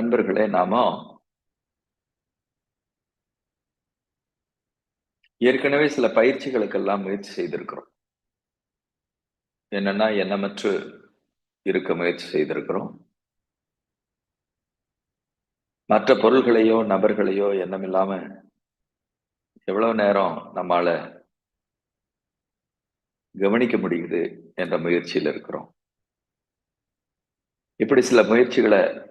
அன்பர்களே நாம ஏற்கனவே சில பயிற்சிகளுக்கெல்லாம் முயற்சி செய்திருக்கிறோம். என்னன்னா எண்ணமற்று இருக்க முயற்சி செய்திருக்கிறோம். மற்ற பொருள்களையோ நபர்களையோ எண்ணமில்லாம எவ்வளவு நேரம் நம்மால கவனிக்க முடியுது என்ற முயற்சியில் இருக்கிறோம். இப்படி சில முயற்சிகளை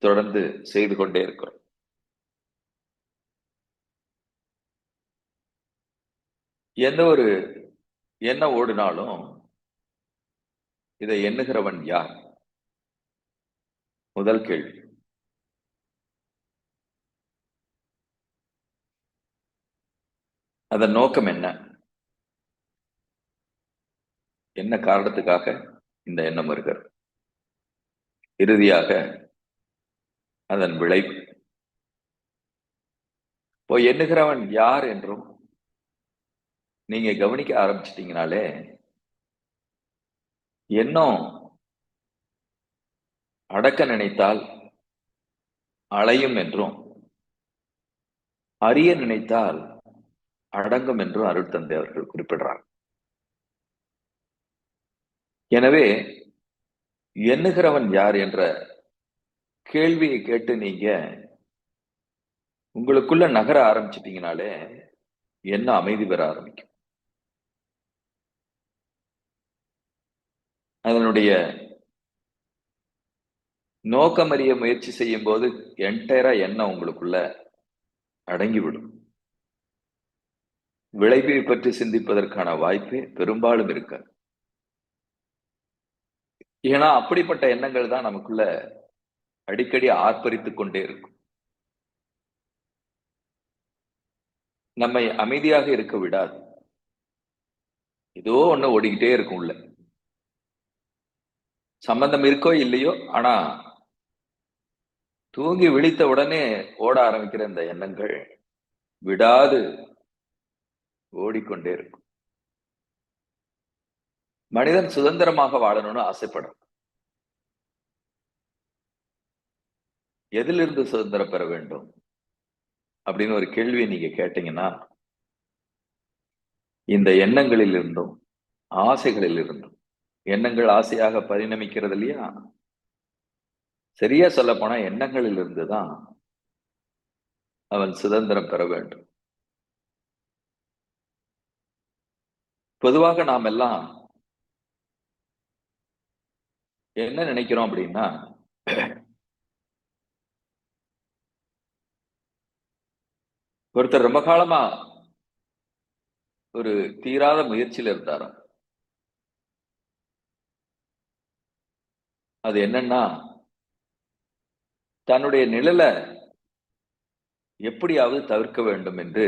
தொடர்ந்து செய்து கொண்டே இருக்கிறோம். எந்த ஒரு என்ன ஓடினாலும் இதை எண்ணுகிறவன் யார்? முதல் கேள்வி. அதன் நோக்கம் என்ன? என்ன காரணத்துக்காக இந்த எண்ணம் வருகிறது? இறுதியாக அதன் விளைவு. இப்போ எண்ணுகிறவன் யார் என்றும் நீங்க கவனிக்க ஆரம்பிச்சிட்டீங்கனாலே எண்ணம் அடக்க நினைத்தால் அலையும் என்றும் அறிய நினைத்தால் அடங்கும் என்றும் அருள் தந்தை அவர்கள் குறிப்பிடுறார் எனவே எண்ணுகிறவன் யார் என்ற கேள்வியை கேட்டு நீங்க உங்களுக்குள்ள நகர ஆரம்பிச்சிட்டீங்கனாலே என்ன அமைதி பெற ஆரம்பிக்கும்? அதனுடைய நோக்கமறிய முயற்சி செய்யும் போது என்டையரா எண்ணம் உங்களுக்குள்ள அடங்கிவிடும். விளைவை பற்றி சிந்திப்பதற்கான வாய்ப்பு பெரும்பாலும் இருக்காது. ஏன்னா அப்படிப்பட்ட எண்ணங்கள் தான் நமக்குள்ள அடிக்கடி ஆர்ப்பரித்துக் கொண்டே இருக்கும். நம்மை அமைதியாக இருக்க விடாது. ஏதோ ஒண்ணு ஓடிக்கிட்டே இருக்கும் உள்ள. சம்பந்தம் இருக்கோ இல்லையோ ஆனா தூங்கி விழித்த உடனே ஓட ஆரம்பிக்கிற இந்த எண்ணங்கள் விடாது ஓடிக்கொண்டே இருக்கும். மனிதன் சுதந்திரமாக வாழணும்னு ஆசைப்படும் எதிலிருந்து சுதந்திரம் பெற வேண்டும்? அப்படின்னு ஒரு கேள்வியை நீங்க கேட்டீங்கன்னா இந்த எண்ணங்களில் இருந்தும் ஆசைகளில் இருந்தும் எண்ணங்கள் ஆசையாக பரிணமிக்கிறது இல்லையா? சரியா சொல்ல போனா எண்ணங்களில் இருந்துதான் அவன் சுதந்திரம் பெற வேண்டும். பொதுவாக நாம் எல்லாம் என்ன நினைக்கிறோம் அப்படின்னா ஒருத்தர் ரொம்ப காலமா ஒரு தீராத முயற்சியில் இருந்தாராம் அது என்னன்னா தன்னுடைய நிழலை எப்படியாவது தவிர்க்க வேண்டும் என்று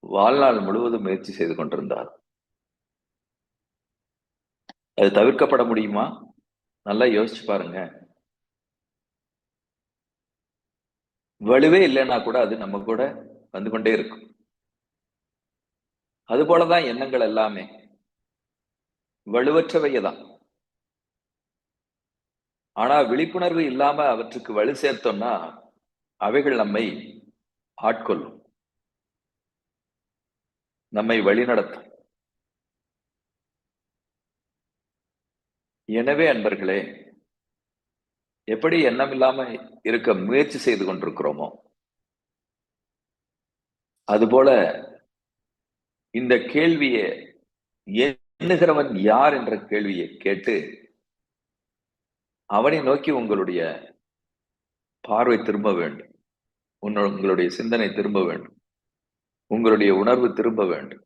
வாழ்நாள் முழுவதும் முயற்சி செய்து கொண்டிருந்தார். அது தவிர்க்கப்பட முடியுமா? நல்லா யோசிச்சு பாருங்க. வலுவே இல்லைன்னா கூட அது நம்ம கூட வந்து கொண்டே இருக்கும். அது போலதான் எண்ணங்கள் எல்லாமே. வலுவற்றவையதான். ஆனா விழிப்புணர்வு இல்லாம அவற்றுக்கு வலு சேர்த்தோம்னா அவைகள் நம்மை ஆட்கொள்ளும். நம்மை வழிநடத்தும். எனவே அன்பர்களே எப்படி எண்ணம் இல்லாம இருக்க முயற்சி செய்து கொண்டிருக்கிறோமோ அதுபோல இந்த கேள்வியை எண்ணுகிறவன் யார் என்ற கேள்வியை கேட்டு அவனை நோக்கி உங்களுடைய பார்வை திரும்ப வேண்டும். உங்களுடைய சிந்தனை திரும்ப வேண்டும். உங்களுடைய உணர்வு திரும்ப வேண்டும்.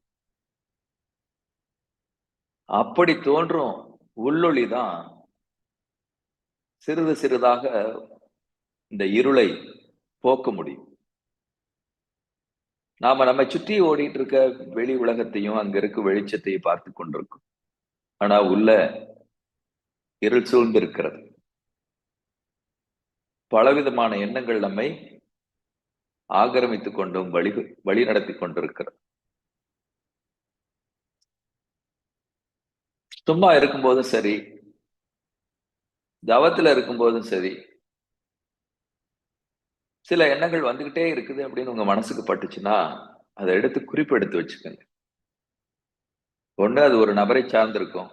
அப்படி தோன்றும் உள்ளொளி தான் சிறிது சிறிதாக இந்த இருளை போக்க முடியும். நாம நம்மை சுற்றி ஓடிட்டு இருக்க வெளி உலகத்தையும் அங்க இருக்க வெளிச்சத்தையும் பார்த்து கொண்டிருக்கும். ஆனா உள்ள இருள் சூழ்ந்து இருக்கிறது. பலவிதமான எண்ணங்கள் நம்மை ஆக்கிரமித்துக் கொண்டும் வழி வழி நடத்தி கொண்டிருக்கிறது. சும்மா இருக்கும்போதும் சரி தவத்துல இருக்கும்போதும் சரி சில எண்ணங்கள் வந்துகிட்டே இருக்குது அப்படின்னு உங்க மனசுக்கு பட்டுச்சுன்னா அதை எடுத்து குறிப்பு எடுத்து வச்சுக்கோங்க. ஒண்ணு அது ஒரு நபரை சார்ந்திருக்கும்.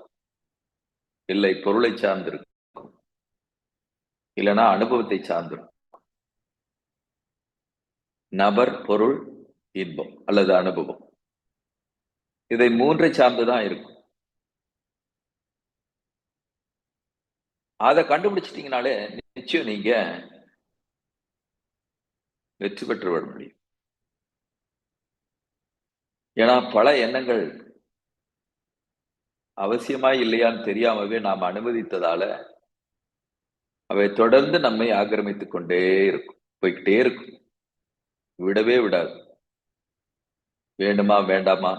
இல்லை பொருளை சார்ந்திருக்கும். இல்லைன்னா அனுபவத்தை சார்ந்திருக்கும். நபர் பொருள் இன்பம் அல்லது அனுபவம். இதை மூன்றை சார்ந்துதான் இருக்கும். அதை கண்டுபிடிச்சிட்டீங்கனாலே நிச்சயம் நீங்க வெற்றி பெற்று விட முடியும். ஏன்னா பல எண்ணங்கள் அவசியமா இல்லையான்னு தெரியாமவே நாம் அனுமதித்ததால அவை தொடர்ந்து நம்மை ஆக்கிரமித்துக் கொண்டே இருக்கும் போய்கிட்டே இருக்கும். விடவே விடாது. வேண்டுமா வேண்டாமா?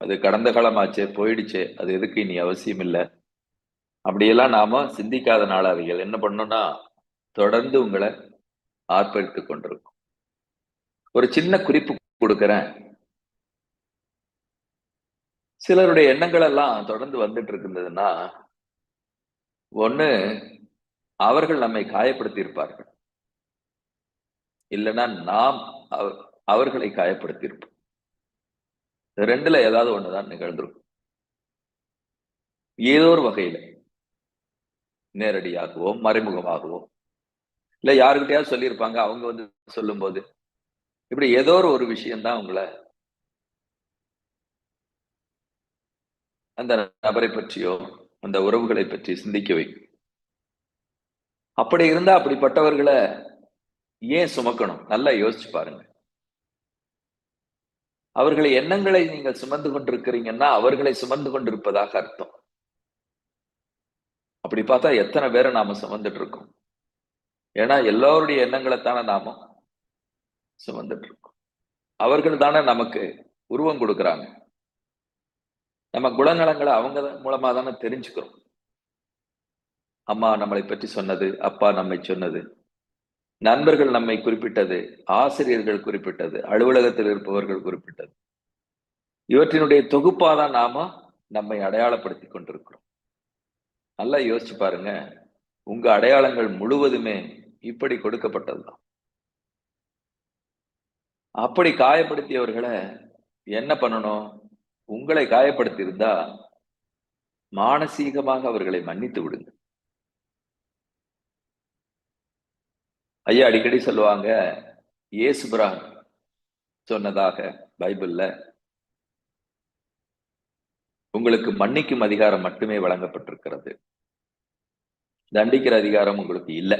அது கடந்த காலமாச்சே போயிடுச்சே அது எதுக்கு இனி அவசியம் இல்லை அப்படியெல்லாம் நாம சிந்திக்காத நாளாவிகள். என்ன பண்ணோம்னா தொடர்ந்து உங்களை ஆர்ப்பரித்து கொண்டிருக்கும். ஒரு சின்ன குறிப்பு கொடுக்கிறேன். சிலருடைய எண்ணங்கள் எல்லாம் தொடர்ந்து வந்துட்டு இருந்ததுன்னா ஒண்ணு அவர்கள் நம்மை காயப்படுத்தி இருப்பார்கள் இல்லைன்னா நாம் அவர்களை காயப்படுத்தி இருப்போம் ரெண்டுல ஏதாவது ஒண்ணுதான் நிகழ்ந்திருக்கும். ஏதோ ஒரு வகையில. நேரடியாகவோ மறைமுகமாகவோ இல்லை யாருக்கிட்டையாவது சொல்லியிருப்பாங்க அவங்க வந்து சொல்லும்போது. இப்படி ஏதோ ஒரு விஷயம்தான் உங்களை அந்த நபரை பற்றியோ அந்த உறவுகளை பற்றி சிந்திக்க வைக்கும். அப்படி இருந்தா அப்படிப்பட்டவர்களை ஏன் சுமக்கணும்? நல்லா யோசிச்சு பாருங்க. அவர்களை எண்ணங்களை நீங்கள் சுமந்து கொண்டிருக்கிறீங்கன்னா அவர்களை சுமந்து கொண்டிருப்பதாக அர்த்தம். அப்படி பார்த்தா எத்தனை பேரை நாம சுமந்துட்டு இருக்கோம் ஏன்னா எல்லோருடைய எண்ணங்களை தானே நாம சுமந்துட்டு இருக்கோம் அவர்கள் தானே நமக்கு உருவம் கொடுக்குறாங்க. நம்ம குணநலங்களை அவங்க மூலமா தானே தெரிஞ்சுக்கிறோம். அம்மா நம்மளை பற்றி சொன்னது அப்பா நம்மை சொன்னது நண்பர்கள் நம்மை குறிப்பிட்டது ஆசிரியர்கள் குறிப்பிட்டது அலுவலகத்தில் இருப்பவர்கள் குறிப்பிட்டது. இவற்றினுடைய தொகுப்பாதான் நாம நம்மை அடையாளப்படுத்தி கொண்டிருக்கிறோம். நல்லா யோசிச்சு பாருங்க. உங்க அடையாளங்கள் முழுவதுமே இப்படி கொடுக்கப்பட்டதுதான். அப்படி காயப்படுத்தியவர்களை என்ன பண்ணணும்? உங்களை காயப்படுத்தி இருந்தா மானசீகமாக அவர்களை மன்னித்து விடுங்க. ஐயா அடிக்கடி சொல்லுவாங்க இயேசுபுரா சொன்னதாக பைபிள்ல உங்களுக்கு மன்னிக்கும் அதிகாரம் மட்டுமே வழங்கப்பட்டிருக்கிறது. தண்டிக்கிற அதிகாரம் உங்களுக்கு இல்லை.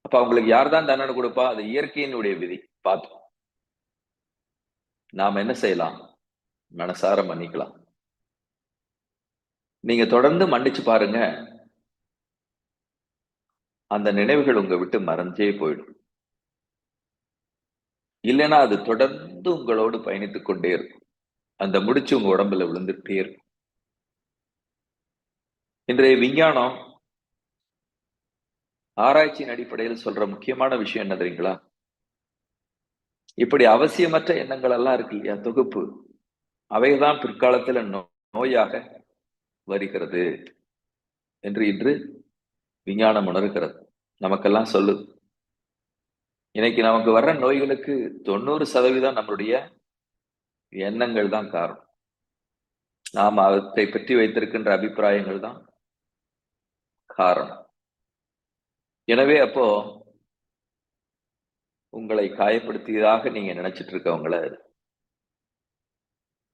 அப்ப அவங்களுக்கு யார் தான் தண்டனை கொடுப்பா? அது இயற்கையினுடைய விதி. பார்த்தோம் நாம் என்ன செய்யலாம்? மனசார மன்னிக்கலாம். நீங்க தொடர்ந்து மன்னிச்சு பாருங்க. அந்த நினைவுகள் உங்க விட்டு மறைஞ்சே போயிடும். இல்லைன்னா அது தொடர்ந்து உங்களோடு பயணித்துக் கொண்டே இருக்கும். அந்த முடிச்சு உங்க உடம்புல விழுந்துட்டே இருக்கும். இன்றைய விஞ்ஞானம் ஆராய்ச்சியின் அடிப்படையில் சொல்ற முக்கியமான விஷயம் என்ன தெரியுங்களா? இப்படி அவசியமற்ற எண்ணங்கள் எல்லாம் இருக்கு இல்லையா? தொகுப்பு. அவைதான் பிற்காலத்துல நோயாக வருகிறது என்று இன்று விஞ்ஞானம் உணர்கிறது. நமக்கெல்லாம் சொல்லுது. இன்னைக்கு நமக்கு வர்ற நோய்களுக்கு தொண்ணூறு சதவீதம் நம்மளுடைய எண்ணங்கள் தான் காரணம். நாம் அவற்றை பற்றி வைத்திருக்கின்ற அபிப்பிராயங்கள் தான் காரணம். எனவே அப்போ உங்களை காயப்படுத்தியதாக நீங்க நினைச்சிட்டு இருக்கவங்கள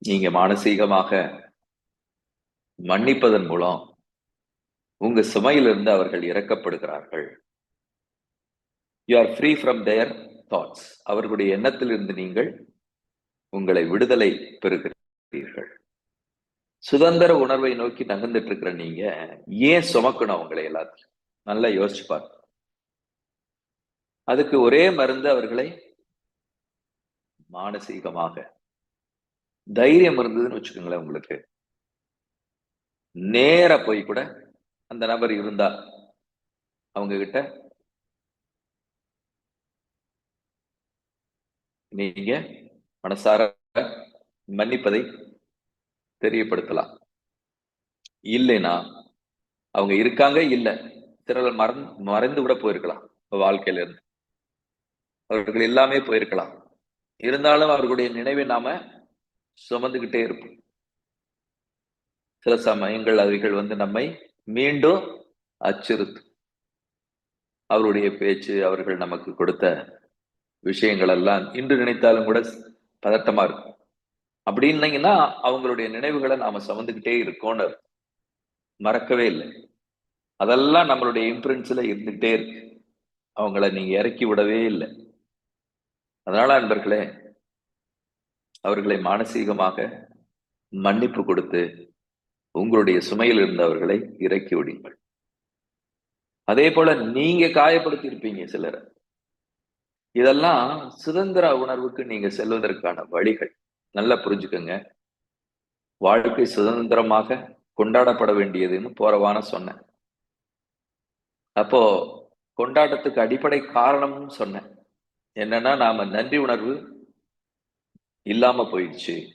நீங்க மானசீகமாக மன்னிப்பதன் மூலம் உங்க சுமையிலிருந்து அவர்கள் இறக்கப்படுகிறார்கள். You are free from their thoughts அவர்களுடைய எண்ணத்திலிருந்து நீங்கள் உங்களை விடுதலை பெறுகிறீர்கள். சுதந்திர உணர்வை நோக்கி நகர்ந்துட்டு இருக்கிற நீங்க ஏன் சுமக்கணும் அவங்களை எல்லாத்தையும்? நல்லா யோசிச்சு பாருங்க. அதுக்கு ஒரே மருந்து அவர்களை மானசீகமாக தைரியம் இருந்ததுன்னு வச்சுக்கோங்களேன் உங்களுக்கு. நேர போய் கூட அந்த நபர் இருந்தா அவங்க கிட்ட நீங்க மனசார மன்னிப்பதை தெரியப்படுத்தலாம். இல்லைன்னா அவங்க இருக்காங்க இல்ல. சிலர் மறந் மறைந்து விட போயிருக்கலாம் வாழ்க்கையில இருந்து அவர்கள் எல்லாமே போயிருக்கலாம். இருந்தாலும் அவர்களுடைய நினைவை நாம சுமந்துகிட்டே இருப்போம். சில சமயங்கள் அவைகள் வந்து நம்மை மீண்டும் அச்சுறுத்தும். அவருடைய பேச்சு அவர்கள் நமக்கு கொடுத்த விஷயங்கள் எல்லாம் இன்று நினைத்தாலும் கூட பதட்டமா இருக்கும். அப்படின்னீங்கன்னா அவங்களுடைய நினைவுகளை நாம சுமந்துக்கிட்டே இருக்கோம்னு மறக்கவே இல்லை. அதெல்லாம் நம்மளுடைய இம்ப்ரின்ஸ்ல இருந்துகிட்டே இருக்கு. அவங்கள நீங்க இறக்கி விடவே இல்லை. அதனால அன்பர்களே அவர்களை மானசீகமாக மன்னிப்பு கொடுத்து உங்களுடைய சுமையில் இருந்தவர்களை இறக்கி விடுங்கள். அதே போல நீங்க காயப்படுத்தி இருப்பீங்க சிலரை. இதெல்லாம் சுதந்திர உணர்வுக்கு நீங்க செல்வதற்கான வழிகள். நல்லா புரிஞ்சுக்கோங்க. வாழ்க்கை சுதந்திரமாக கொண்டாடப்பட வேண்டியதுன்னு போறவான சொன்னேன். அப்போ கொண்டாட்டத்துக்கு அடிப்படை காரணமும் சொன்னேன். என்னன்னா நாம நன்றி உணர்வு இல்லாம போயிடுச்சு.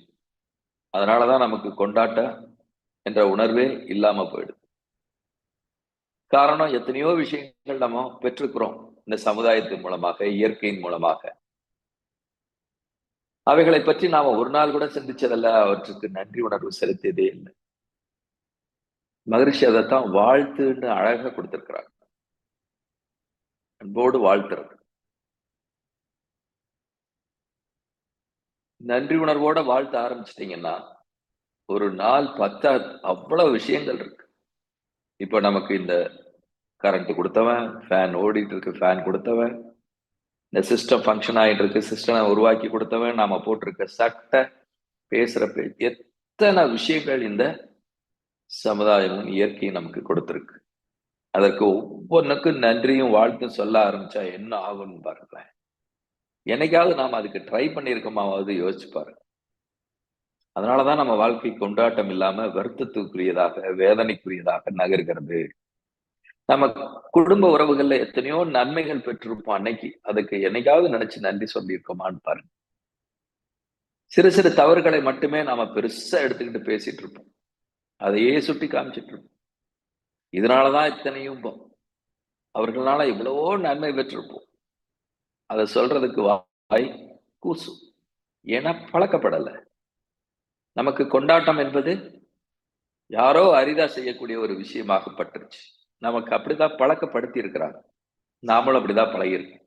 அதனாலதான் நமக்கு கொண்டாட்ட என்ற உணர்வே இல்லாம போயிடுது. காரணம் எத்தனையோ விஷயங்கள் நம்ம பெற்றுக்கிறோம் இந்த சமுதாயத்தின் மூலமாக இயற்கையின் மூலமாக. அவைகளை பற்றி நாம ஒரு நாள் கூட சிந்திச்சதல்ல அவற்றுக்கு நன்றி உணர்வு செலுத்தியதே இல்லை. மகிழ்ச்சி அதைத்தான் வாழ்த்துன்னு அழகா கொடுத்திருக்கிறாங்க அன்போடு வாழ்த்துறது. நன்றி உணர்வோட வாழ்த்த ஆரம்பிச்சிட்டீங்கன்னா ஒரு நாள் பத்தா அவ்வளவு விஷயங்கள் இருக்கு. இப்ப நமக்கு இந்த கரண்ட் கொடுத்தவன் ஃபேன் ஓடிட்டு இருக்கு ஃபேன் கொடுத்தவன். இந்த சிஸ்டம் ஃபங்க்ஷன் ஆகிட்டு இருக்கு சிஸ்டம் உருவாக்கி கொடுத்தவன் நாம போட்டிருக்க சட்டை பேசுற பே எத்தனை விஷயங்கள் இந்த சமுதாயமும் இயற்கையும் நமக்கு கொடுத்துருக்கு. அதற்கு ஒவ்வொன்றுக்கும் நன்றியும் வாழ்த்தும் சொல்ல ஆரம்பிச்சா என்ன ஆகும்னு பாருங்களேன். என்னைக்காவது நாம் அதுக்கு ட்ரை பண்ணியிருக்கோமாவது யோசிச்சு பாருங்க. அதனாலதான் நம்ம வாழ்க்கை கொண்டாட்டம் இல்லாம வருத்தத்துக்குரியதாக வேதனைக்குரியதாக நகர்கிறது. நம்ம குடும்ப உறவுகள்ல எத்தனையோ நன்மைகள் பெற்றிருப்போம் அன்னைக்கு. அதுக்கு என்னைக்காவது நினைச்சு நன்றி சொல்லியிருக்கோமான்னு பாருங்க. சிறு சிறு தவறுகளை மட்டுமே நாம பெருசா எடுத்துக்கிட்டு பேசிட்டு இருப்போம். அதையே சுட்டி காமிச்சிட்டு இருப்போம். இதனாலதான் இத்தனையும் அவர்களால எவ்வளவோ நன்மை பெற்றிருப்போம். அதை சொல்றதுக்கு வாய் கூசு. ஏன்னா பழக்கப்படலை. நமக்கு கொண்டாட்டம் என்பது யாரோ அரிதா செய்யக்கூடிய ஒரு விஷயமாகப்பட்டுருச்சு. நமக்கு அப்படிதான் பழக்கப்படுத்தி இருக்கிறாங்க நாமளும் அப்படிதான் பழகிருக்கோம்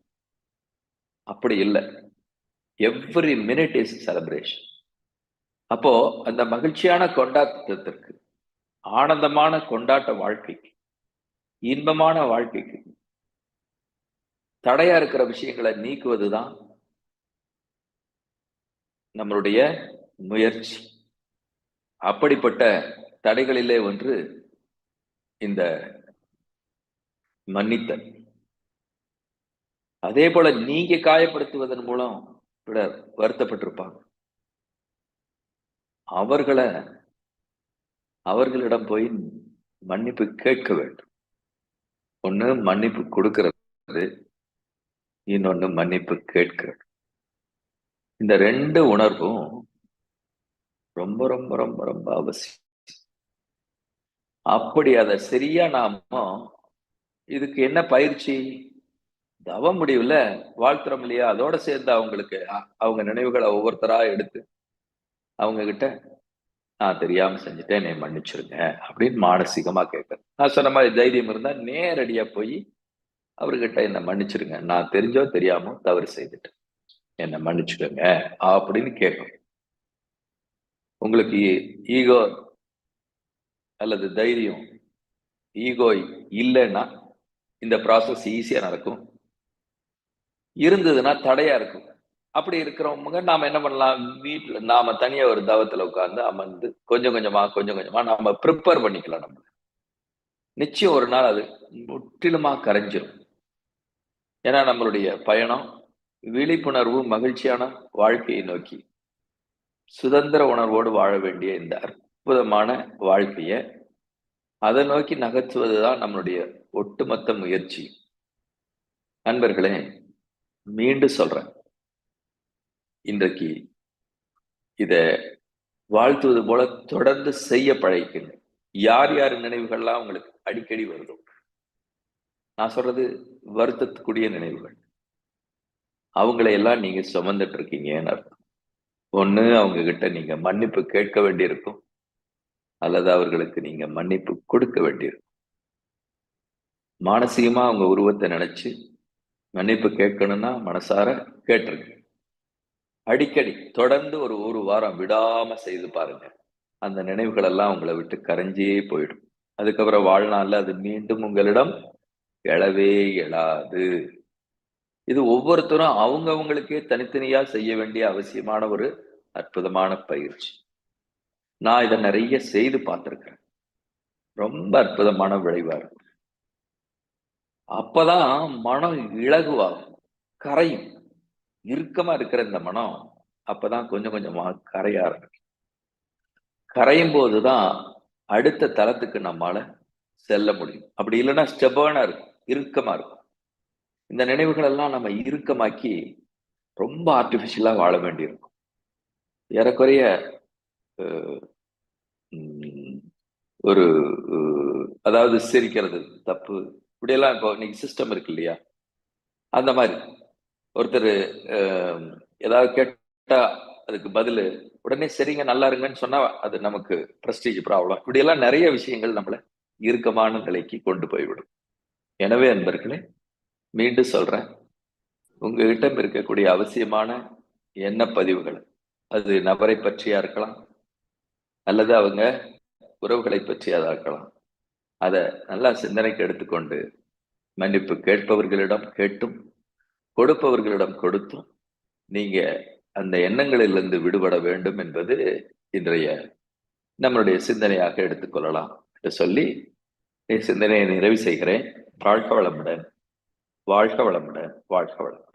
அப்படி இல்லை. எவ்ரி மினிட் இஸ் செலிப்ரேஷன் அப்போ அந்த மகிழ்ச்சியான கொண்டாட்டத்திற்கு ஆனந்தமான கொண்டாட்ட வாழ்க்கைக்கு இன்பமான வாழ்க்கைக்கு தடையா இருக்கிற விஷயங்களை நீக்குவதுதான் நம்மளுடைய முயற்சி. அப்படிப்பட்ட தடைகளிலே ஒன்று இந்த மன்னித்தல். அதே போல நீங்க காயப்படுத்துவதன் மூலம் பிறர் வருத்தப்பட்டிருப்பாங்க. அவர்களை அவர்களிடம் போய் மன்னிப்பு கேட்க வேண்டும். ஒண்ணு மன்னிப்பு கொடுக்கிறது இன்னொன்னு மன்னிப்பு கேட்கிறது. இந்த ரெண்டு உணர்வும் ரொம்ப ரொம்ப ரொம்ப ரொம்ப அவசியம். அப்படி அதை சரியா நாம இதுக்கு என்ன பயிற்சி? தவ முடிவுல வாழ்த்துறோம் இல்லையா? அதோட சேர்ந்து அவங்களுக்கு அவங்க நினைவுகளை ஒவ்வொருத்தரா எடுத்து அவங்க கிட்ட நான் தெரியாம செஞ்சுட்டேன் என்னை மன்னிச்சிருங்க அப்படின்னு மானசீகமா கேட்கறேன் நான் சொன்ன மாதிரி தைரியம் இருந்தா நேரடியா போய் அவர்கிட்ட என்னை மன்னிச்சிருங்க. நான் தெரிஞ்சோ தெரியாமோ தவறு செய்துட்டேன். என்னை மன்னிச்சுக்கோங்க அப்படின்னு கேட்கணும் உங்களுக்கு ஈகோ அல்லது தைரியம் ஈகோ இல்லைன்னா இந்த ப்ராசஸ் ஈஸியாக நடக்கும். இருந்ததுன்னா தடையா இருக்கும். அப்படி இருக்கிறவங்க நாம என்ன பண்ணலாம்? வீட்டில் நாம தனியா ஒரு தவத்தில் உட்கார்ந்து அமர்ந்து கொஞ்சம் கொஞ்சமா கொஞ்சம் கொஞ்சமா நாம ப்ரிப்பேர் பண்ணிக்கலாம் நம்ம நிச்சயம் ஒரு நாள் அது முற்றிலுமா கரைஞ்சிரும். ஏன்னா நம்மளுடைய பயணம் விழிப்புணர்வு மகிழ்ச்சியான வாழ்க்கையை நோக்கி சுதந்திர உணர்வோடு வாழ வேண்டிய இந்த அற்புதமான வாழ்க்கையை அதை நோக்கி நகர்த்துவதுதான் நம்மளுடைய ஒட்டுமொத்த முயற்சி. நண்பர்களே மீண்டும் சொல்றேன். இன்றைக்கு இத வாழ்த்துவது போல தொடர்ந்து செய்ய பழகிக்கணும் யார் யார் நினைவுகள்லாம் உங்களுக்கு அடிக்கடி வருதோ. நான் சொல்றது வருத்தத்துக்குரிய நினைவுகள். அவங்களையெல்லாம் நீங்க சுமந்துட்டு இருக்கீங்கன்னு அர்த்தம். ஒண்ணு அவங்க கிட்ட நீங்க மன்னிப்பு கேட்க வேண்டியிருக்கும். அல்லது அவர்களுக்கு நீங்க மன்னிப்பு கொடுக்க வேண்டியிருக்கும். மானசீகமா அவங்க உருவத்தை நினைச்சு மன்னிப்பு கேட்கணும்னா மனசார கேட்டுருங்க. அடிக்கடி தொடர்ந்து ஒரு ஒரு வாரம் விடாம செய்து பாருங்க. அந்த நினைவுகள் எல்லாம் உங்களை விட்டு கரைஞ்சே போயிடும். அதுக்கப்புறம் வாழ்நாள்ல அது மீண்டும் உங்களிடம் எழவே எழாது. இது ஒவ்வொருத்தரும் அவங்கவுங்களுக்கே தனித்தனியா செய்ய வேண்டிய அவசியமான ஒரு அற்புதமான பயிற்சி. நான் இதை நிறைய செய்து பார்த்துருக்கேன் ரொம்ப அற்புதமான விளைவா இருக்கும். அப்பதான் மனம் இலகுவாகும் கரையும். இறுக்கமா இருக்கிற இந்த மனம் அப்பதான் கொஞ்சம் கொஞ்சமா கரைய ஆரம்பிக்கும். கரையும் போதுதான் அடுத்த தளத்துக்கு நம்மால செல்ல முடியும். அப்படி இல்லைன்னா ஸ்டெபர்னா இருக்கும் இறுக்கமா இருக்கும். இந்த நினைவுகள் எல்லாம் நம்ம இறுக்கமாக்கி ரொம்ப ஆர்டிபிஷியலா வாழ வேண்டியிருக்கும். ஏறக்குறைய ஒரு அதாவது சிரிக்கிறது தப்பு. இப்படியெல்லாம் இப்போ இன்னைக்கு சிஸ்டம் இருக்கு இல்லையா? அந்த மாதிரி. ஒருத்தர் ஏதாவது கேட்டா அதுக்கு பதில் உடனே சரிங்க நல்லா இருங்கன்னு சொன்னா அது நமக்கு பிரஸ்டீஜ் ப்ராப்ளம் இப்படியெல்லாம் நிறைய விஷயங்கள் நம்மளை இறுக்கமான நிலைக்கு கொண்டு போய்விடும். எனவே அன்பர்களே மீண்டும் சொல்றேன். உங்ககிட்ட இருக்கக்கூடிய அவசியமான எண்ண பதிவுகள் அது நபரை பற்றியா இருக்கலாம் அல்லது அவங்க உறவுகளை பற்றியதா இருக்கலாம் அதை நல்லா சிந்தனைக்கு எடுத்துக்கொண்டு மன்னிப்பு கேட்பவர்களிடம் கேட்டும் கொடுப்பவர்களிடம் கொடுத்தும் நீங்க அந்த எண்ணங்களிலிருந்து விடுபட வேண்டும் என்பது இன்றைய நம்மளுடைய சிந்தனையாக எடுத்துக்கொள்ளலாம் என்று சொல்லி சிந்தனையை நிறைவு செய்கிறேன். வாழ்க வளமுடன் வாழ்க வளமுடன் வாழ்க வளம்